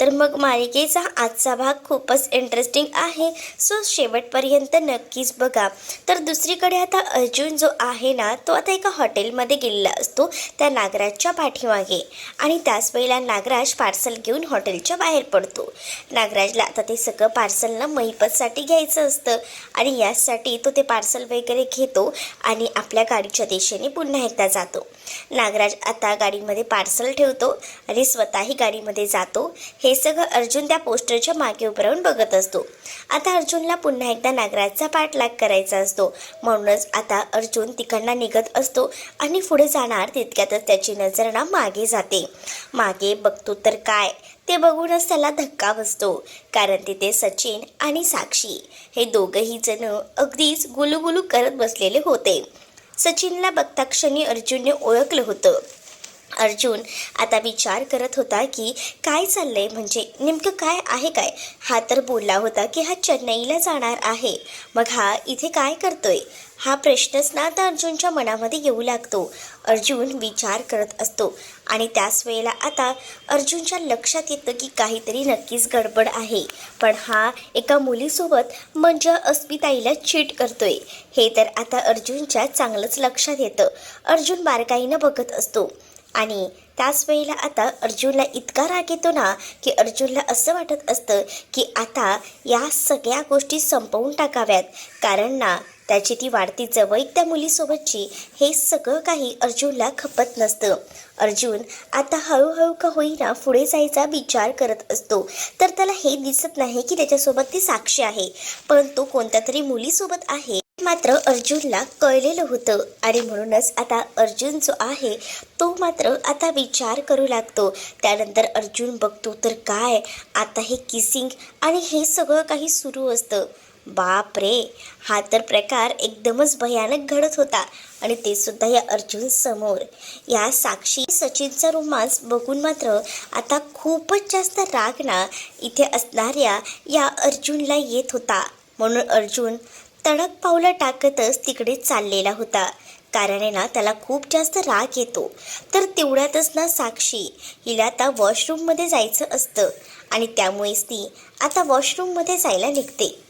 तर मग मालिकेचा आजचा भाग खूपच इंटरेस्टिंग आहे. सो शेवटपर्यंत नक्कीच बघा. तर दुसरीकडे आता अर्जुन जो आहे ना तो आता एका हॉटेलमध्ये गेलेला असतो त्या नागराजच्या पाठीमागे. आणि त्याच वेळेला नागराज पार्सल घेऊन हॉटेलच्या बाहेर पडतो. नागराजला आता ते सगळं पार्सल ना महिपतसाठी घ्यायचं असतं. आणि यासाठी तो ते पार्सल वगैरे घेतो आणि आपल्या गाडीच्या दिशेने पुन्हा एकदा जातो. नागराज आता गाडीमध्ये पार्सल ठेवतो आणि स्वतःही गाडीमध्ये जातो. हे सगळं अर्जुन त्या पोस्टरच्या मागे उभं राहून बघत असतो. आता अर्जुनला पुन्हा एकदा नागराजचा पाठलाग करायचा असतो. म्हणूनच आता अर्जुन तिकडनं निघत असतो आणि पुढे जाणार तितक्यातच त्याची नजर ना मागे जाते. मागे बघतो तर काय? ते बघूनच त्याला धक्का बसतो. कारण तिथे सचिन आणि साक्षी हे दोघंही जण अगदीच गुलुगुलू करत बसलेले होते. सचिनला बघता क्षणी अर्जुनने ओळखलं होतं. अर्जुन आता विचार करत होता की काय चाललंय? म्हणजे नेमकं काय आहे काय? हा तर बोलला होता की हा चेन्नईला जाणार आहे. मग हा इथे काय करतोय? हा प्रश्नच ना आता अर्जुनच्या मनामध्ये येऊ लागतो. अर्जुन विचार करत असतो. आणि त्याच वेळेला आता अर्जुनच्या लक्षात येतं की काहीतरी नक्कीच गडबड आहे. पण हा एका मुलीसोबत म्हणजे अस्मिताईला चीट करतोय. हे तर आता अर्जुनच्या चांगलंच लक्षात येतं. अर्जुन बारकाईनं बघत असतो. आणि त्याच वेळेला आता अर्जुनला इतका राग येतो ना की अर्जुनला असं वाटत असतं की आता या सगळ्या गोष्टी संपवून टाकाव्यात. कारण ना त्याची ती वाढती जवळ त्या मुलीसोबतची हे सगळं काही अर्जुनला खपत नसतं. अर्जुन आता हळूहळू का होईना पुढे जायचा विचार करत असतो. तर त्याला हे दिसत नाही की त्याच्यासोबत ती साक्षी आहे. पण तो कोणत्या तरी मुलीसोबत आहे मात्र अर्जुनला कळलेलं होतं. आणि म्हणूनच आता अर्जुन जो आहे तो मात्र आता विचार करू लागतो. त्यानंतर अर्जुन बघतो तर काय? आता हे किसिंग आणि हे सगळं काही सुरू असतं. बाप रे हा तर प्रकार एकदमच भयानक घडत होता आणि ते सुद्धा या अर्जुन समोर. या साक्षी सचिनचा रोमांस बघून मात्र आता खूपच जास्त राग ना इथे असणाऱ्या या अर्जुनला येत होता. म्हणून अर्जुन तडक पावलं टाकतच तिकडे चाललेला होता. कारण आहे ना त्याला खूप जास्त राग येतो. तर तेवढ्यातच ना साक्षी हिला आता वॉशरूममध्ये जायचं असतं आणि त्यामुळेच ती आता वॉशरूममध्ये जायला निघते.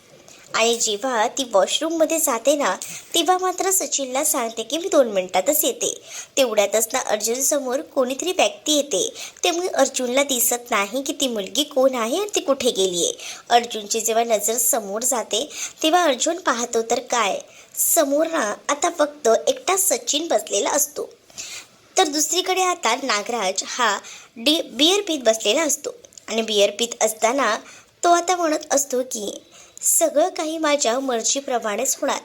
आणि जेव्हा ती वॉशरूममध्ये जाते ना तेव्हा मात्र सचिनला सांगते की मी दोन मिनिटातच येते. तेवढ्यातच ना अर्जुनसमोर कोणीतरी व्यक्ती येते. त्यामुळे अर्जुनला दिसत नाही की ती मुलगी कोण आहे आणि ती कुठे गेली आहे अर्जुनची जेव्हा नजर समोर जाते तेव्हा अर्जुन पाहतो तर काय? समोर ना आता फक्त एकटा सचिन बसलेला असतो. तर दुसरीकडे आता नागराज हा डी बियर पीत बसलेला असतो. आणि बियर पीत असताना तो आता म्हणत असतो की सगळं काही माझ्या मर्जीप्रमाणेच होणार.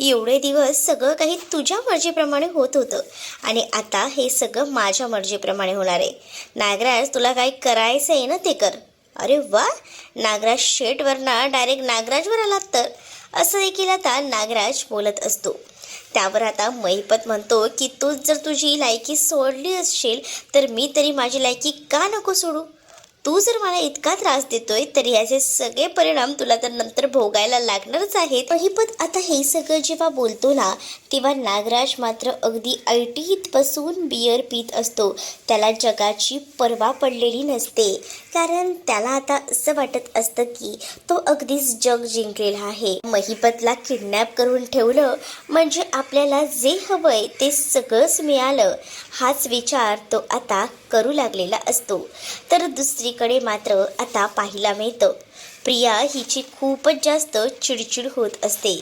एवढे दिवस सगळं काही तुझ्या मर्जीप्रमाणे होत होतं. आणि आता हे सगळं माझ्या मर्जीप्रमाणे होणार आहे. नागराज तुला काही करायचं आहे ना ते कर. अरे वा! नागराज शेटवरना डायरेक्ट नागराजवर आलात तर. असं देखील आता नागराज बोलत असतो. त्यावर आता महिपत म्हणतो की तू जर तुझी लायकी सोडली असशील तर मी तरी माझी लायकी का नको सोडू? तू जर मला इतका त्रास देतोय तर याचे सगळे परिणाम तुला तर नंतर भोगायला लागणारच आहेत. महिपत आता हे सगळं जेव्हा बोलतो ना तेव्हा नागराज मात्र अगदी ऐटीत बसून बियर पित असतो. त्याला जगाची पर्वा पडलेली नसते. कारण त्याला आता असं वाटत असतं की तो अगदीच जग जिंकलेला आहे. महिपतला किडनॅप करून ठेवलं म्हणजे आपल्याला जे हवंय ते सगळंच मिळालं. हाच विचार तो आता करू लागलेला असतो. तर दुसरीकडे मात्र आता पाहायला मिळतं. प्रिया हिची खूपच जास्त चिडचिड होत असते.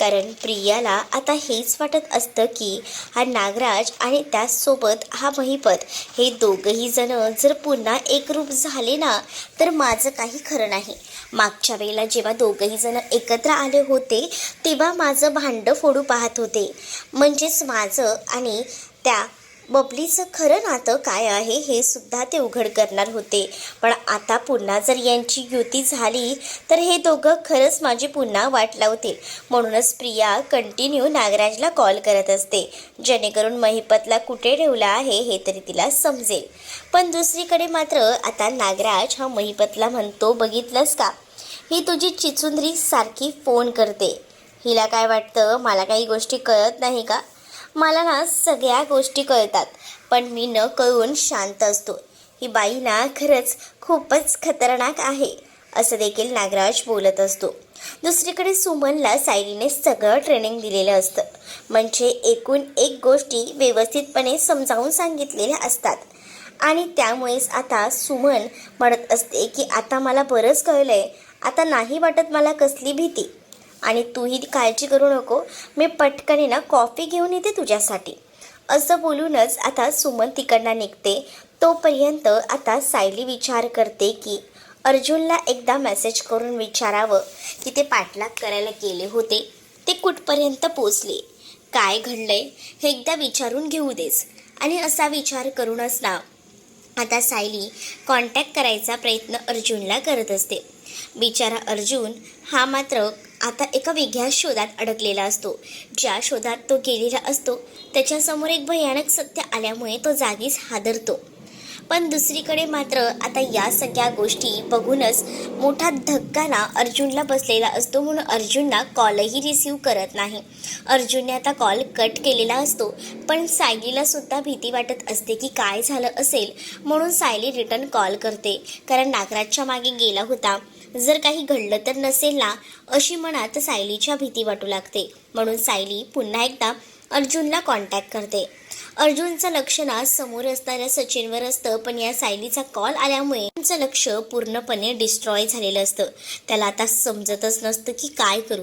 कारण प्रियाला आता हेच वाटत असतं की हा नागराज आणि त्याचसोबत हा महिपत हे दोघंही जण जर पुन्हा एकरूप झाले ना तर माझं काही खरं नाही. मागच्या वेळेला जेव्हा दोघंही जण एकत्र आले होते तेव्हा माझं भांडं फोडू पाहत होते. म्हणजेच माझं आणि त्या बबलीचं खरं नातं काय आहे हे सुद्धा ते उघड करणार होते. पण आता पुन्हा जर यांची युती झाली तर हे दोघं खरंच माझी पुन्हा वाट लावतील. म्हणूनच प्रिया कंटिन्यू नागराजला कॉल करत असते. जेणेकरून महिपतला कुठे ठेवला आहे हे तरी तिला समजेल. पण दुसरीकडे मात्र आता नागराज हा महिपतला म्हणतो बघितलंस का? ही तुझी चिचुंदरी सारखी फोन करते. हिला काय वाटतं? मला काही गोष्टी कळत नाही का? मला ना सगळ्या गोष्टी कळतात पण मी न कळून शांत असतो. ही बाई ना खरंच खूपच खतरनाक आहे असं देखील नागराज बोलत असतो. दुसरीकडे सुमनला सायलीने सगळं ट्रेनिंग दिलेलं असतं. म्हणजे एकूण एक गोष्टी व्यवस्थितपणे समजावून सांगितलेल्या असतात. आणि त्यामुळेच आता सुमन म्हणत असते की आता मला बरंच कळलं आहे आता नाही वाटत मला कसली भीती. आणि तूही काळजी करू नको. मी पटकन ना कॉफी घेऊन येते तुझ्यासाठी. असं बोलूनच आता सुमन तिकडनं निघते. तोपर्यंत आता सायली विचार करते की अर्जुनला एकदा मेसेज करून विचारावं की ते पाठलाग करायला गेले होते. ते कुठपर्यंत पोचले काय घडलंय? हे एकदा विचारून घेऊ देस. आणि असा विचार करूनच ना आता सायली कॉन्टॅक्ट करायचा प्रयत्न अर्जुनला करत असते. बिचारा अर्जुन हा मात्र आता एका वेगळ्या शोधात अडकलेला असतो. ज्या शोधात तो गेलेला असतो त्याच्यासमोर एक भयानक सत्य आल्यामुळे तो जागीच हादरतो. पण दुसरीकडे मात्र आता या सगळ्या गोष्टी बघूनच मोठा धक्का ना अर्जुनला बसलेला असतो म्हणून अर्जुनला कॉलही रिसीव करत नाही. अर्जुनने आता कॉल कट केलेला असतो पण सायलीला सुद्धा भीती वाटत असते की काय झालं असेल म्हणून सायली रिटर्न कॉल करते. कारण नागराजच्या मागे गेला होता. जर काही घडलं तर नसेल ना अशी मनात सायलीच्या भीती वाटू लागते. म्हणून सायली पुन्हा एकदा अर्जुनला कॉन्टॅक्ट करते. अर्जुनचं लक्ष ना समोर असणाऱ्या सचिनवर असतं पण या सायलीचा कॉल आल्यामुळे त्यांचं लक्ष पूर्णपणे डिस्ट्रॉय झालेलं असतं. त्याला आता समजतच नसतं की काय करू.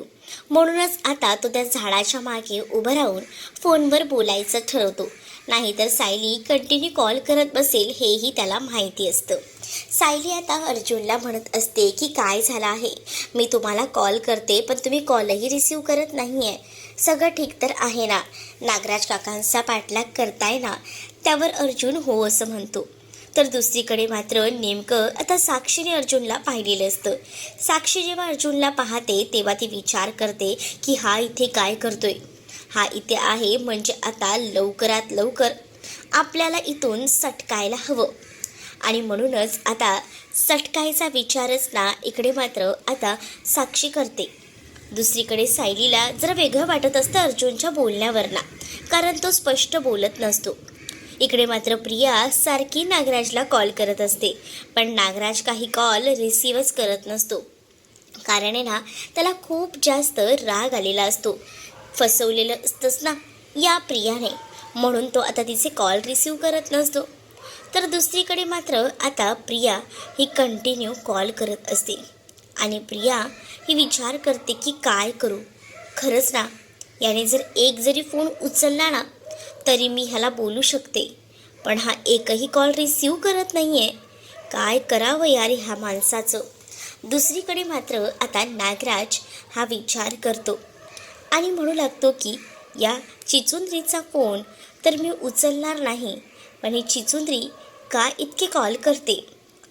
म्हणूनच आता तो त्या झाडाच्या मागे उभं राहून फोनवर बोलायचं ठरवतो. नाहीतर सायली कंटिन्यू कॉल करत बसेल हेही त्याला माहिती असतं. सायली आता अर्जुनला म्हणत असते की काय झालं आहे? मी तुम्हाला कॉल करते पण तुम्ही कॉलही रिसीव करत नाही आहे सगळं ठीक तर आहे ना? नागराज काकांचा पाठलाग करताय ना? त्यावर अर्जुन हो असं म्हणतो. तर दुसरीकडे मात्र नेमकं आता साक्षीने अर्जुनला पाहिलेलं असतं. साक्षी जेव्हा अर्जुनला पाहते तेव्हा ती विचार करते की हा इथे काय करतोय? हा इथे आहे. म्हणजे आता लवकरात लवकर आपल्याला इथून सटकायला हवं. आणि म्हणूनच आता सटकायचा विचारच ना इकडे मात्र आता साक्षी करते. दुसरीकडे सायलीला जरा वेगळं वाटत असतं अर्जुनच्या बोलण्यावरना कारण तो स्पष्ट बोलत नसतो. इकडे मात्र प्रिया सारखी नागराजला कॉल करत असते. पण नागराज काही कॉल रिसीवच करत नसतो. कारण आहे ना त्याला खूप जास्त राग आलेला असतो. फसवलेलं असतंच ना या प्रियाने. म्हणून तो आता तिचे कॉल रिसीव करत नसतो. तर दुसरीकडे मात्र आता प्रिया ही कंटिन्यू कॉल करत असते. आणि प्रिया ही विचार करते की काय करू? खरंच ना याने जर एक जरी फोन उचलला ना तरी मी ह्याला बोलू शकते. पण हा एकही कॉल रिसीव करत नाही आहे काय करावं यार ह्या माणसाचं? दुसरीकडे मात्र आता नागराज हा विचार करतो. आणि म्हणू लागतो की या चिचुंद्रीचा फोन तर मी उचलणार नाही. पण ही चिचुंद्री का इतके कॉल करते?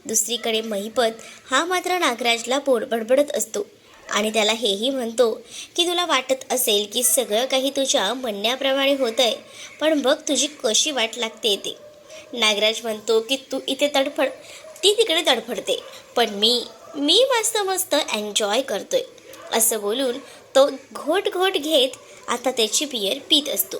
दुसरीकडे महिपत हा मात्र नागराजला बोड बडबडत असतो आणि त्याला हेही म्हणतो की तुला वाटत असेल की सगळं काही तुझ्या म्हणण्याप्रमाणे होतं आहे पण बघ तुझी कशी वाट लागते ते नागराज म्हणतो की तू इथे तडफड ती तिकडे तडफडते पण मी मी मस्त मस्त एन्जॉय करतोय असं बोलून तो घोट घोट घेत आता त्याची बियर पीत असतो.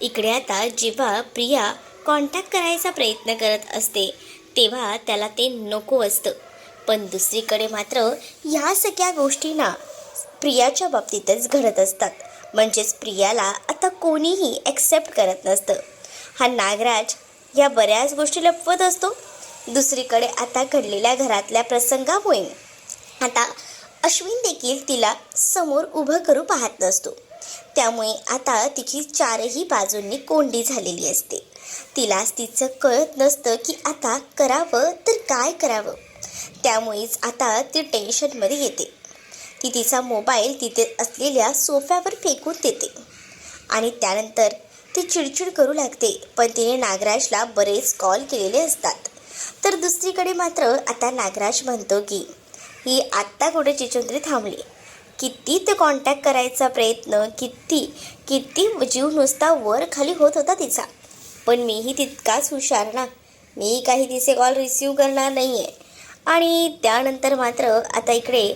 इकडे आता जेव्हा प्रिया कॉन्टॅक्ट करायचा प्रयत्न करत असते तेव्हा त्याला ते नको असतं. पण दुसरीकडे मात्र ह्या सगळ्या गोष्टींना प्रियाच्या बाबतीतच घडत असतात. म्हणजेच प्रियाला आता कोणीही ॲक्सेप्ट करत नसतं. हा नागराज या बऱ्याच गोष्टी लपवत असतो. दुसरीकडे आता घडलेल्या घरातल्या प्रसंगामुळे. आता अश्विन देखील तिला समोर उभं करू पाहत नसतो. त्यामुळे आता तिची चारही बाजूंनी कोंडी झालेली असते. तिलाच तिचं कळत नसतं की आता करावं तर काय करावं. त्यामुळेच आता ती टेन्शनमध्ये येते. ती तिचा मोबाईल तिथे असलेल्या सोफ्यावर फेकून देते. आणि त्यानंतर ती चिडचिड करू लागते पण तिने नागराजला बरेच कॉल केलेले असतात. तर दुसरीकडे मात्र आता नागराज म्हणतो की ही आत्ता कुठे चिचुंद्री थांबली. किती ते कॉन्टॅक्ट करायचा प्रयत्न किती किती जीव नुसता वर खाली होत होता तिचा. पण मीही तितकाच हुशार ना. मी काही तिचे कॉल रिसीव करणार नाही आहे आणि त्यानंतर मात्र आता इकडे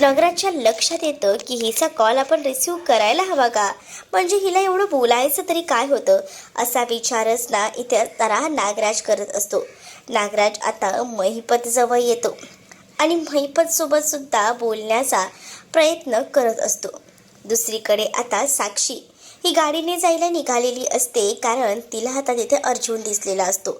नगराच्या लक्षात येतं की हिचा कॉल आपण रिसीव करायला हवा का? म्हणजे हिला एवढं बोलायचं तरी काय होतं? असा विचारच ना इथे तरा नागराज करत असतो. नागराज आता महिपतजवळ येतो. आणि महिपतसोबतसुद्धा बोलण्याचा प्रयत्न करत असतो. दुसरीकडे आता साक्षी ही गाडीने जायला निघालेली असते कारण तिला आता तिथे अर्जुन दिसलेला असतो.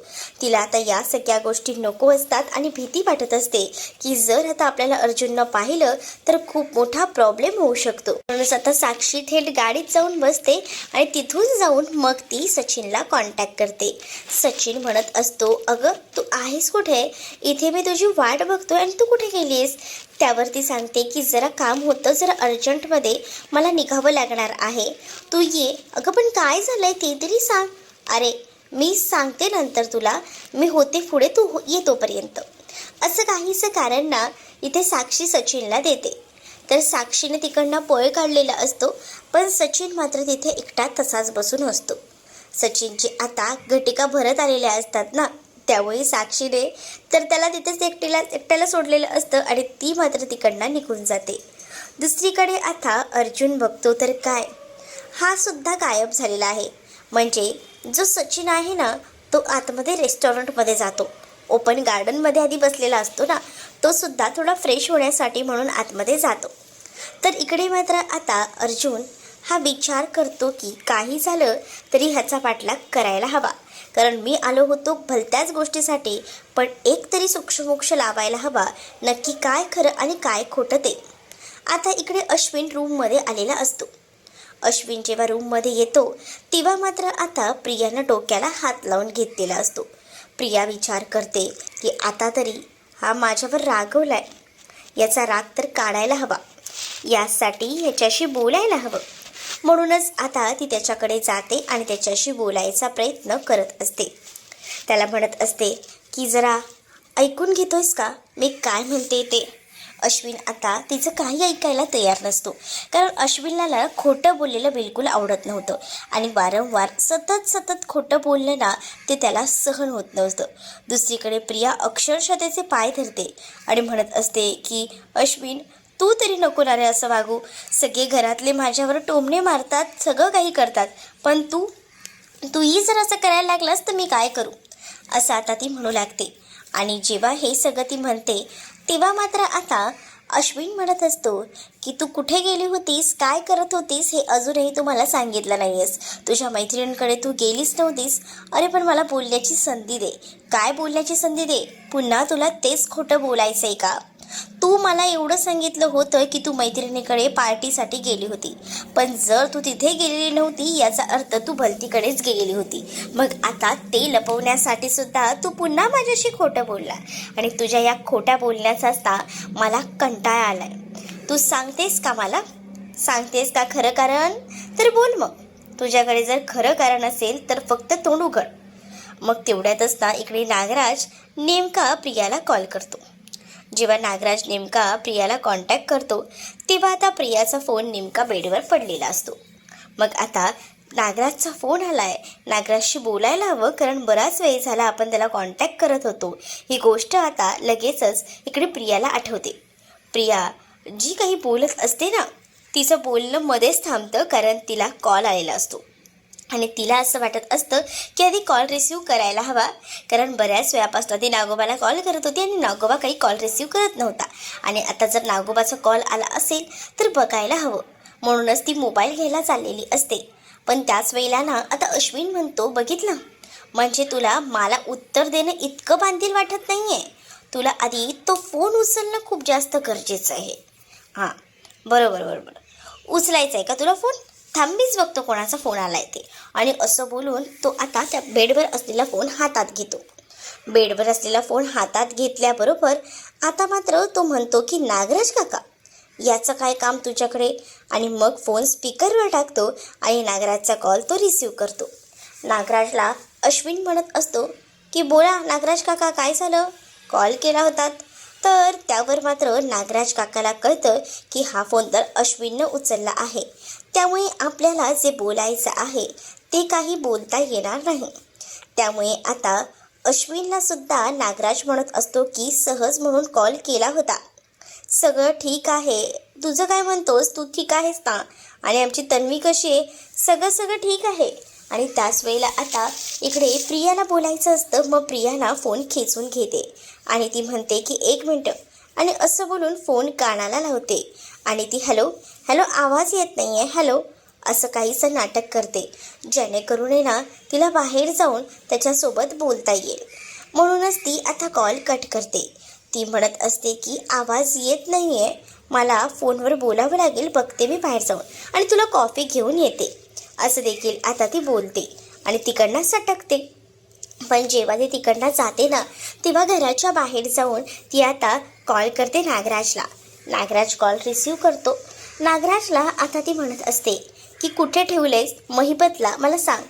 तिला आता या सगळ्या गोष्टी नको असतात आणि भीती वाटत असते की जर आता आपल्याला अर्जुननं पाहिलं तर खूप मोठा प्रॉब्लेम होऊ शकतो. म्हणूनच आता साक्षी थेट गाडीत जाऊन बसते आणि तिथून जाऊन मग ती सचिनला कॉन्टॅक्ट करते. सचिन म्हणत असतो अगं तू आहेस कुठे? इथे मी तुझी वाट बघतोय आणि तू कुठे गेलीस त्यावर ती सांगते की जरा काम होतं जरा अर्जंटमध्ये मला निघावं लागणार आहे. तू ये. अगं पण काय झालं आहे ते तरी सांग. अरे मी सांगते नंतर तुला. मी होते पुढे तू हो- ये तोपर्यंत. असं काहीसं कारण ना इथे साक्षी सचिनला देते. तर साक्षीने तिकडनं पळ काढलेला असतो पण सचिन मात्र तिथे एकटा तसाच बसून असतो. सचिनची आता घटिका भरत आलेल्या असतात ना त्यावेळी साक्षीने तर त्याला तिथेच एकटीला एकट्याला सोडलेलं असतं आणि ती मात्र तिकडनं निघून जाते. दुसरीकडे आता अर्जुन बघतो तर काय? हा सुद्धा गायब झालेला आहे. म्हणजे जो सचिन आहे ना तो आतमध्ये रेस्टॉरंटमध्ये जातो. ओपन गार्डनमध्ये आधी बसलेला असतो ना तो सुद्धा थोडा फ्रेश होण्यासाठी म्हणून आतमध्ये जातो. तर इकडे मात्र आता अर्जुन हा विचार करतो की काही झालं तरी ह्याचा पाठलाग करायला हवा. कारण मी आलो होतो भलत्याच गोष्टीसाठी पण एक तरी सूक्ष्मोक्ष लावायला हवा. नक्की काय खरं आणि काय खोटं ते. आता इकडे अश्विन रूममध्ये आलेला असतो. अश्विन जेव्हा रूममध्ये येतो तेव्हा मात्र आता प्रियानं डोक्याला हात लावून घेतलेला असतो. प्रिया विचार करते की आता तरी हा माझ्यावर रागवलाय. याचा राग तर काढायला हवा. यासाठी ह्याच्याशी बोलायला हवं. म्हणूनच आता ती त्याच्याकडे जाते आणि त्याच्याशी बोलायचा प्रयत्न करत असते. त्याला म्हणत असते की जरा ऐकून घेतोयस का? मी काय म्हणते ते? अश्विन आता तिचं काही ऐकायला तयार नसतो. कारण अश्विनला खोटं बोललेलं बिलकुल आवडत नव्हतं. आणि वारंवार सतत सतत खोटं बोललं ना ते त्याला सहन होत नव्हतं. दुसरीकडे प्रिया अक्षरशः त्याचे पाय धरते आणि म्हणत असते की अश्विन तू तरी नको ना रे असं वागू. सगळे घरातले माझ्यावर टोमणे मारतात सगळं काही करतात. पण तू तूही जर असं करायला लागलास तर मी काय करू? असं आता ती म्हणू लागते. आणि जेव्हा हे सगळं ती म्हणते तेव्हा मात्र आता अश्विन म्हणत असतो की तू कुठे गेली होतीस? काय करत होतीस? हे अजूनही तू मला सांगितलं नाही आहेस तुझ्या मैत्रिणींकडे तू गेलीच नव्हतीस. अरे पण मला बोलण्याची संधी दे. काय बोलण्याची संधी दे? पुन्हा तुला तेच खोटं बोलायचं आहे का? तू मला एवढं सांगितलं होतं की तू मैत्रिणीकडे पार्टीसाठी गेली होती. पण जर तू तिथे गेलेली नव्हती याचा अर्थ तू भलतीकडेच गेलेली होती. मग आता ते लपवण्यासाठी सुद्धा तू पुन्हा माझ्याशी खोटं बोलला. आणि तुझ्या या खोट्या बोलण्याचा असता मला कंटाळा आलाय. तू सांगतेस का मला? सांगतेस का खरं कारण? तर बोल मग. तुझ्याकडे जर खरं कारण असेल तर फक्त तोंड उघड. मग तेवढ्यातच ना इकडे नागराज नेमका प्रियाला कॉल करतो. जेव्हा नागराज नेमका प्रियाला कॉन्टॅक्ट करतो तेव्हा आता प्रियाचा फोन नेमका बेडवर पडलेला असतो. मग आता नागराजचा फोन आला आहे नागराजशी बोलायला हवं कारण बराच वेळ झाला आपण त्याला कॉन्टॅक्ट करत होतो. ही गोष्ट आता लगेचच इकडे प्रियाला आठवते. प्रिया जी काही बोलत असते ना तिचं बोलणं मध्येच थांबतं कारण तिला कॉल आलेला असतो. आणि तिला असं वाटत असतं की आधी कॉल रिसीव करायला हवा. कारण बऱ्याच वेळापासून ती नागोबाला कॉल करत होती आणि नागोबा काही कॉल रिसीव करत नव्हता. आणि आता जर नागोबाचा कॉल आला असेल तर बघायला हवं. म्हणूनच ती मोबाईल घ्यायला चाललेली असते. पण त्याच वेळेला ना आता अश्विन म्हणतो बघितलं? म्हणजे तुला मला उत्तर देणं इतकं बांधील वाटत नाही आहे तुला आधी तो फोन उचलणं खूप जास्त गरजेचं आहे. हां. बरोबर बरोबर. उचलायचं आहे का तुला फोन थांबीच बघतो कोणाचा फोन आलाय ते. आणि असं बोलून तो आता त्या बेडवर असलेला फोन हातात घेतो. बेडवर असलेला फोन हातात घेतल्याबरोबर आता मात्र तो म्हणतो की नागराज काका याचं काय काम तुझ्याकडे? आणि मग फोन स्पीकरवर टाकतो आणि नागराजचा कॉल तो रिसीव करतो. नागराजला अश्विन म्हणत असतो की बोला नागराज काका काय झालं? कॉल केला होतात तर त्यावर मात्र नागराज काकाला कळतं की हा फोन तर अश्विननं उचलला आहे. त्यामुळे आपल्याला जे बोलायचं आहे ते काही बोलता येणार नाही. त्यामुळे आता अश्विनला सुद्धा नागराज म्हणत असतो की सहज म्हणून कॉल केला होता. सगळं ठीक आहे. तुझं काय म्हणतोस? तू ठीक आहेस ना आणि आमची तन्वी कशी आहे? सगळं सगळं ठीक आहे. आणि त्याच वेळेला आता इकडे प्रियाला बोलायचं असतं मग प्रियाना फोन खेचून घेते. आणि ती म्हणते की एक मिनटं. आणि असं बोलून फोन कानाला लावते. आणि ती हॅलो हॅलो आवाज येत नाही आहे हॅलो असं काहीसं नाटक करते. जेणेकरून आहे ना तिला बाहेर जाऊन त्याच्यासोबत बोलता येईल. म्हणूनच ती आता कॉल कट करते. ती म्हणत असते की आवाज येत नाही आहे मला फोनवर बोलावं लागेल. बघते मी बाहेर जाऊन. आणि तुला कॉफी घेऊन येते. असं देखील आता ती बोलते आणि तिकडनं सटकते. पण जेव्हा ती तिकडनं जाते ना तेव्हा घराच्या बाहेर जाऊन ती आता कॉल करते नागराजला. नागराज कॉल रिसीव करतो. नागराजला आता ती म्हणत असते की कुठे ठेवलेस? महिबतला मला सांग.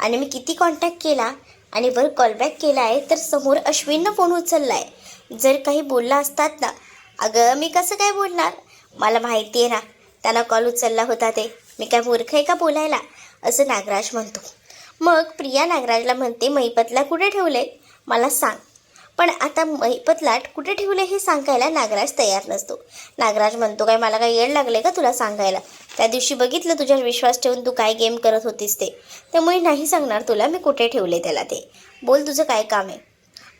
आणि मी किती कॉन्टॅक्ट केला आणि वर कॉलबॅक केला आहे तर समोर अश्विननं फोन उचलला आहे जर काही बोलला असतात ना अगं मी कसं काय बोलणार? मला माहिती आहे ना त्यांना कॉल उचलला होता ते. मी काय मूर्ख आहे का बोलायला? असं नागराज म्हणतो. मग प्रिया नागराजला म्हणते महिपतला कुठे ठेवले मला सांग. पण आता मैपतलाट कुठे ठेवले हे सांगायला नागराज तयार नसतो. नागराज म्हणतो काय मला काय येड लागले का तुला सांगायला? त्या दिवशी बघितलं तुझ्यावर विश्वास ठेवून तू काय गेम करत होतीस ते. त्यामुळे नाही सांगणार तुला मी कुठे ठेवले त्याला ते. बोल तुझं काय काम आहे?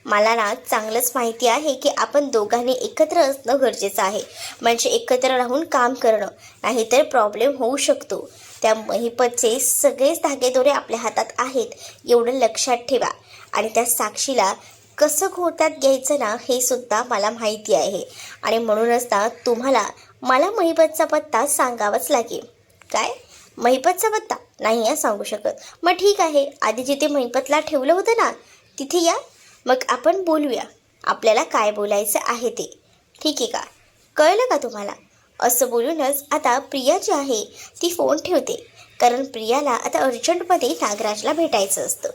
मला ना चांगलंच माहिती आहे की आपण दोघांनी एकत्र असणं गरजेचं आहे. म्हणजे एकत्र राहून काम करणं. नाहीतर प्रॉब्लेम होऊ शकतो. त्या महिपतचे सगळेच धागेदोरे आपल्या हातात आहेत. एवढं लक्षात ठेवा. आणि त्या साक्षीला कसं घोटात घ्यायचं ना हे सुद्धा मला माहिती आहे. आणि म्हणूनच ना तुम्हाला मला महिपतचा पत्ता सांगावाच लागेल. काय? महिपतचा पत्ता? नाही आहे सांगू शकत. मग ठीक आहे आधी जिथे महिपतला ठेवलं होतं ना तिथे या. मग आपण बोलूया. आपल्याला काय बोलायचं आहे ते. ठीक आहे का? कळलं का तुम्हाला? असं बोलूनच आता प्रिया जी आहे ती फोन ठेवते. कारण प्रियाला आता अर्जंटमध्ये नागराजला भेटायचं असतं.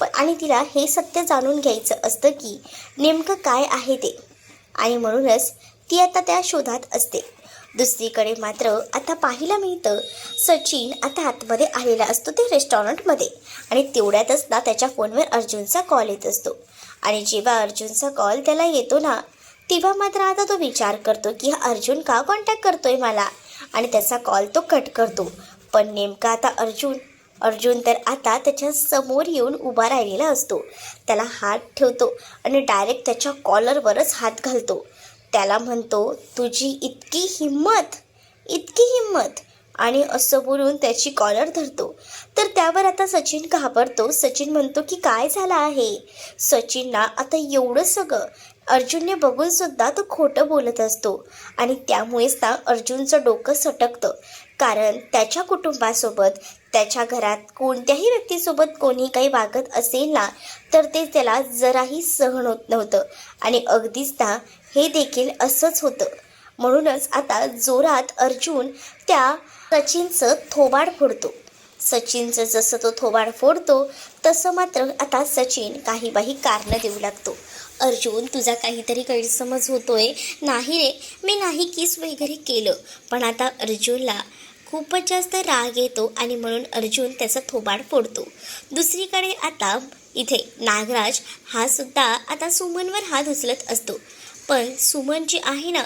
पण आणि तिला हे सत्य जाणून घ्यायचं असतं की नेमकं काय आहे ते. आणि म्हणूनच ती आता त्या शोधात असते. दुसरीकडे मात्र आता पाहायला मिळतं सचिन आता आतमध्ये आलेला असतो ते रेस्टॉरंटमध्ये. आणि तेवढ्यातच ना त्याच्या फोनवर अर्जुनचा कॉल येत असतो. आणि जेव्हा अर्जुनचा कॉल त्याला येतो ना तेव्हा मात्र आता तो विचार करतो की हा अर्जुन का कॉन्टॅक्ट करतोय मला? आणि त्याचा कॉल तो कट करतो. पण नेमका आता अर्जुन अर्जुन तर आता त्याच्यासमोर येऊन उभा राहिलेला असतो. त्याला हात ठेवतो आणि डायरेक्ट त्याच्या कॉलरवरच हात घालतो. त्याला म्हणतो तुझी इतकी हिंमत इतकी हिंमत. आणि असं बोलून त्याची कॉलर धरतो. तर त्यावर आता सचिन घाबरतो. सचिन म्हणतो की काय झालं आहे? सचिनना आता एवढं सगळं अर्जुनने बघून सुद्धा तो खोटं बोलत असतो. आणि त्यामुळेच ना अर्जुनचं डोकं सटकतं. कारण त्याच्या कुटुंबासोबत त्याच्या घरात कोणत्याही व्यक्तीसोबत कोणी काही वागत असेल ना तर ते त्याला जराही सहन होत नव्हतं. आणि अगदीच ना हे देखील असंच होतं. म्हणूनच आता जोरात अर्जुन त्या सचिनचं थोबाड फोडतो. सचिनचं जसं तो थोबाड फोडतो तसं मात्र आता सचिन काही बाही कारणं देऊ लागतो. अर्जुन तुझा काहीतरी गैरसमज होतोय. नाही रे मी नाही किस वगैरे केलं. पण आता अर्जुनला खूपच जास्त राग येतो आणि म्हणून अर्जुन त्याचा थोबाड फोडतो. दुसरीकडे आता इथे नागराज हा सुद्धा आता सुमनवर हात उचलत असतो. पण सुमन जी आहे ना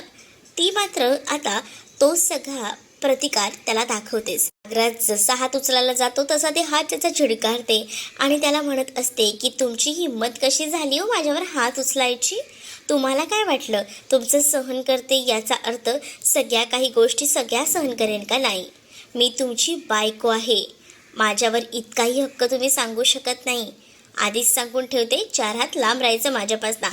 ती मात्र आता तो सगळा प्रतिकार त्याला दाखवतेस नागराज जसा हात उचलायला जातो तसा ते हात त्याचा झिडकारते आणि त्याला म्हणत असते की तुमची हिंमत कशी झाली हो माझ्यावर हात उचलायची? तुम्हाला काय वाटलं? तुमचं सहन करते याचा अर्थ सगळ्या काही गोष्टी सगळ्या सहन करेन का नाही? मी तुमची बायको आहे. माझ्यावर इतकाही हक्क तुम्ही सांगू शकत नाही. आधीच सांगून ठेवते चार हात लांब राहायचं माझ्यापासनं.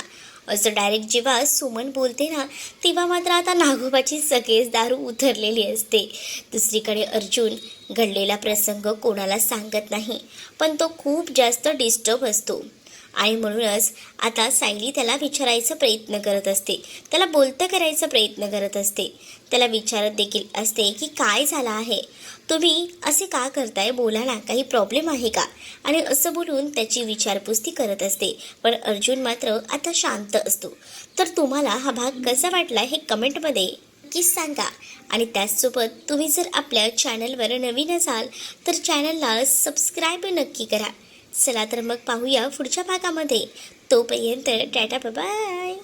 असं डायरेक्ट जेव्हा सुमन बोलते ना तेव्हा मात्र आता नागोबाची सगळेच दारू उतरलेली असते. दुसरीकडे अर्जुन घडलेला प्रसंग कोणाला सांगत नाही पण तो खूप जास्त डिस्टर्ब असतो. आणि म्हणूनच आता सायली त्याला विचारायचा प्रयत्न करत असते. त्याला बोलतं करायचा प्रयत्न करत असते. त्याला विचारत देखील असते की काय झालं आहे? तुम्ही असे का करताय? बोला ना काही प्रॉब्लेम आहे का? आणि असं बोलून त्याची विचारपुस्ती करत असते. पण अर्जुन मात्र आता शांत असतो. तर तुम्हाला हा भाग कसा वाटला हे कमेंटमध्ये नक्कीच सांगा. आणि त्याचसोबत तुम्ही जर आपल्या चॅनलवर नवीन असाल तर चॅनलला सबस्क्राईब नक्की करा. चला तर मग पाहूया पुढच्या भागामध्ये. तोपर्यंत टाटा बाय